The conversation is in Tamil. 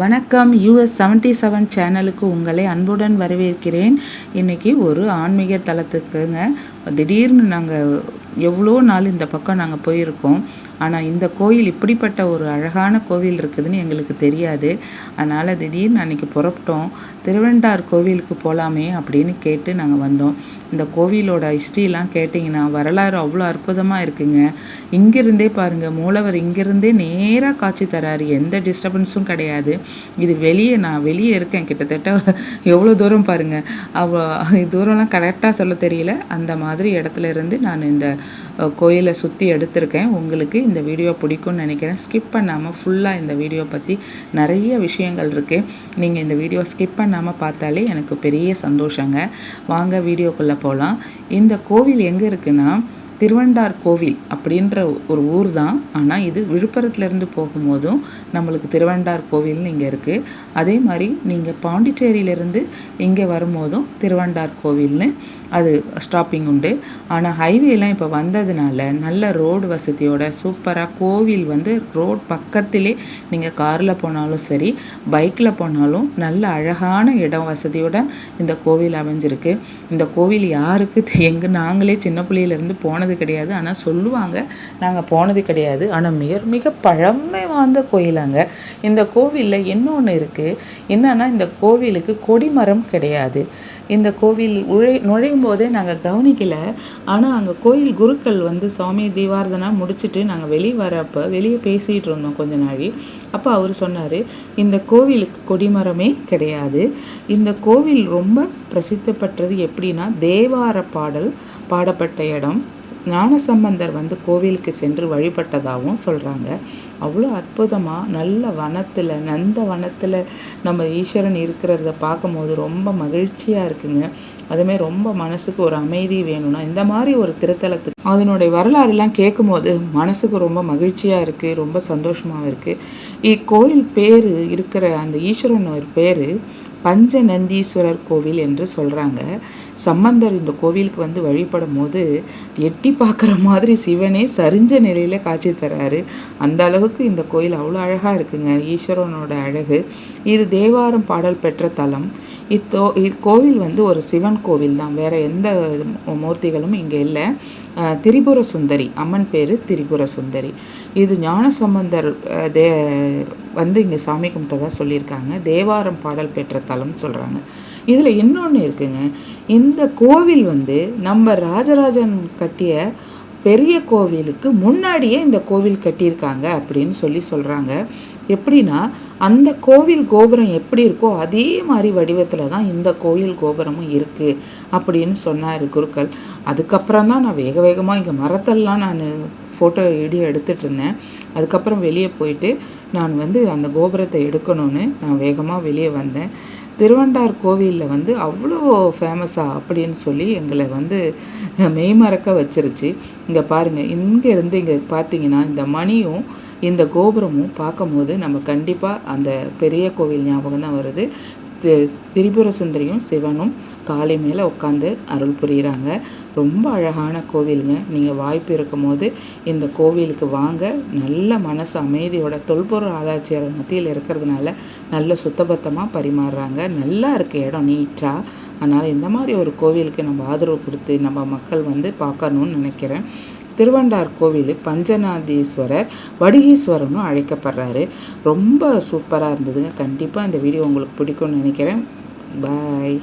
வணக்கம். யூஎஸ் செவன்ட்டி செவன் சேனலுக்கு உங்களை அன்புடன் வரவேற்கிறேன். இன்றைக்கி ஒரு ஆன்மீக தளத்துக்குங்க. திடீர்னு நாங்கள் எவ்வளோ நாள் இந்த பக்கம் நாங்கள் போயிருக்கோம். ஆனால் இந்த கோயில் இப்படிப்பட்ட ஒரு அழகான கோவில் இருக்குதுன்னு எங்களுக்கு தெரியாது. அதனால் திடீர்னு அன்றைக்கி புறப்பட்டோம். திருவெண்டார் கோவிலுக்கு போகலாமே அப்படின்னு கேட்டு நாங்கள் வந்தோம். இந்த கோவிலோட ஹிஸ்ட்ரிலாம் கேட்டிங்கன்னா வரலாறு அவ்வளோ அற்புதமாக இருக்குங்க. இங்கிருந்தே பாருங்கள் மூலவர் இங்கிருந்தே நேராக காட்சி தராரு. எந்த டிஸ்டர்பன்ஸும் கிடையாது. இது வெளியே நான் வெளியே இருக்கேன். கிட்டத்தட்ட எவ்வளோ தூரம் பாருங்கள் அவ்வளோ தூரம்லாம் கரெக்டாக சொல்ல தெரியல. அந்த மாதிரி இடத்துல இருந்து நான் இந்த கோயிலை சுற்றி எடுத்திருக்கேன். உங்களுக்கு இந்த வீடியோ பிடிக்கும்னு நினைக்கிறேன். ஸ்கிப் பண்ணாமல் ஃபுல்லாக இந்த வீடியோ பற்றி நிறைய விஷயங்கள் இருக்குது நீங்கள் இந்த வீடியோ ஸ்கிப் பண்ணாமல் பார்த்தாலே எனக்கு பெரிய சந்தோஷங்க. வாங்க வீடியோக்குள்ளே போகலாம் இந்த கோவில் எங்கே இருக்குன்னா திருவண்டார் கோவில் அப்படின்ற ஒரு ஊர் தான். ஆனால் இது விழுப்புரத்துலேருந்து போகும்போதும் நம்மளுக்கு திருவண்டார் கோவில்னு இங்கே இருக்குது அதே மாதிரி நீங்கள் பாண்டிச்சேரியிலேருந்து இங்கே வரும்போதும் திருவண்டார் கோவில்னு அது ஸ்டாப்பிங் உண்டு. ஆனால் ஹைவேலாம் இப்போ வந்ததுனால நல்ல ரோடு வசதியோட சூப்பராக கோவில் வந்து ரோட் பக்கத்திலே நீங்கள் காரில் போனாலும் சரி பைக்கில் போனாலும் நல்ல அழகான இடம் வசதியோட இந்த கோவில் அமைஞ்சிருக்கு. இந்த கோவில் யாருக்கு எங்கே நாங்களே சின்ன பிள்ளையிலேருந்து போனது கிடையாது. ஆனால் சொல்லுவாங்க நாங்கள் போனது கிடையாது. ஆனால் மிக மிக பழமை வாழ்ந்த கோயிலாங்க. இந்த கோவிலில் இன்னொன்று இருக்குது என்னென்னா இந்த கோவிலுக்கு கொடிமரம் கிடையாது. இந்த கோவில் உழை நுழை போதே நாங்கள் கவனிக்கலை. ஆனால் அங்கே கோயில் குருக்கள் வந்து சுவாமி தீபாரதனா முடிச்சுட்டு நாங்கள் வெளியே வரப்போ வெளியே பேசிகிட்டு இருந்தோம் கொஞ்ச நாளி அப்போ அவர் சொன்னார் இந்த கோவிலுக்கு கொடிமரமே கிடையாது. இந்த கோவில் ரொம்ப பிரசித்தி பெற்றது எப்படின்னா தேவார பாடல் பாடப்பட்ட இடம் ஞானசம்பந்தர் வந்து கோவிலுக்கு சென்று வழிபட்டதாகவும் சொல்கிறாங்க அவ்வளோ அற்புதமாக நல்ல வனத்தில் நந்த வனத்தில் நம்ம ஈஸ்வரன் இருக்கிறத பார்க்கும்போது ரொம்ப மகிழ்ச்சியாக இருக்குங்க. அதுமாரி ரொம்ப மனசுக்கு ஒரு அமைதி வேணும்னா இந்த மாதிரி ஒரு திருத்தலத்துக்கு அதனுடைய வரலாறுலாம் கேட்கும்போது மனசுக்கு ரொம்ப மகிழ்ச்சியாக இருக்குது ரொம்ப சந்தோஷமாகவும் இருக்குது இக்கோயில் பேர் இருக்கிற அந்த ஈஸ்வரன் ஒரு பேர் பஞ்சநந்தீஸ்வரர் கோவில் என்று சொல்கிறாங்க சம்பந்தர் இந்த கோவிலுக்கு வந்து வழிபடும் போது எட்டி பார்க்குற மாதிரி சிவனே சரிஞ்ச நிலையில் காட்சி தர்றாரு அந்த அளவுக்கு இந்த கோயில் அவ்வளோ அழகாக இருக்குங்க. ஈஸ்வரனோட அழகு. இது தேவாரம் பாடல் பெற்ற தலம். இத்தோ கோவில் வந்து ஒரு சிவன் கோவில் தான். வேறு எந்த மூர்த்திகளும் இங்கே இல்லை. திரிபுர சுந்தரி அம்மன் பேர் திரிபுர சுந்தரி இது ஞான சம்பந்தர் தே வந்து இங்கே சாமி கும்பிட்டதாக சொல்லியிருக்காங்க. தேவாரம் பாடல் பெற்ற தலம்னு சொல்கிறாங்க இதில் இன்னொன்று இருக்குங்க. இந்த கோவில் வந்து நம்ம ராஜராஜன் கட்டிய பெரிய கோவிலுக்கு முன்னாடியே இந்த கோவில் கட்டியிருக்காங்க அப்படின்னு சொல்லி சொல்கிறாங்க எப்படின்னா அந்த கோவில் கோபுரம் எப்படி இருக்கோ அதே மாதிரி வடிவத்தில் தான் இந்த கோயில் கோபுரமும் இருக்குது அப்படின்னு சொன்னார் குருக்கள். அதுக்கப்புறம் தான் நான் வேக வேகமாக இங்கே மரத்தெல்லாம் நான் ஃபோட்டோ வீடியோ எடுத்துகிட்டு இருந்தேன். அதுக்கப்புறம் வெளியே போயிட்டு நான் வந்து அந்த கோபுரத்தை எடுக்கணும்னு நான் வேகமாக வெளியே வந்தேன். திருவண்டார் கோவிலில் வந்து அவ்வளோ ஃபேமஸாக அப்படின்னு சொல்லி எங்களை வந்து மெய்மறக்க வச்சிருச்சு. இங்கே பாருங்கள் இங்கேருந்து இங்கே பார்த்தீங்கன்னா இந்த மணியும் இந்த கோபுரமும் பார்க்கும்போது நம்ம கண்டிப்பாக அந்த பெரிய கோவில் ஞாபகம் தான் வருது. திரிபுர சுந்தரியும் சிவனும் காலை மேலே உட்காந்து அருள் புரிகிறாங்க ரொம்ப அழகான கோவிலுங்க. நீங்கள் வாய்ப்பு இருக்கும் போது இந்த கோவிலுக்கு வாங்க. நல்ல மனசு அமைதியோட தொல்பொருள் ஆராய்ச்சியாளர் மத்தியில் இருக்கிறதுனால நல்ல சுத்தபத்தமாக பரிமாறுறாங்க. நல்லா இருக்குது இடம் நீட்டாக அதனால் இந்த மாதிரி ஒரு கோவிலுக்கு நம்ம ஆதரவு கொடுத்து நம்ம மக்கள் வந்து பார்க்கணுன்னு நினைக்கிறேன். திருவண்டார் கோவில் பஞ்சநாதீஸ்வரர் வடிகீஸ்வரனும் அழைக்கப்படுறாரு. ரொம்ப சூப்பராக இருந்ததுங்க. கண்டிப்பாக இந்த வீடியோ உங்களுக்கு பிடிக்கும்னு நினைக்கிறேன். பாய்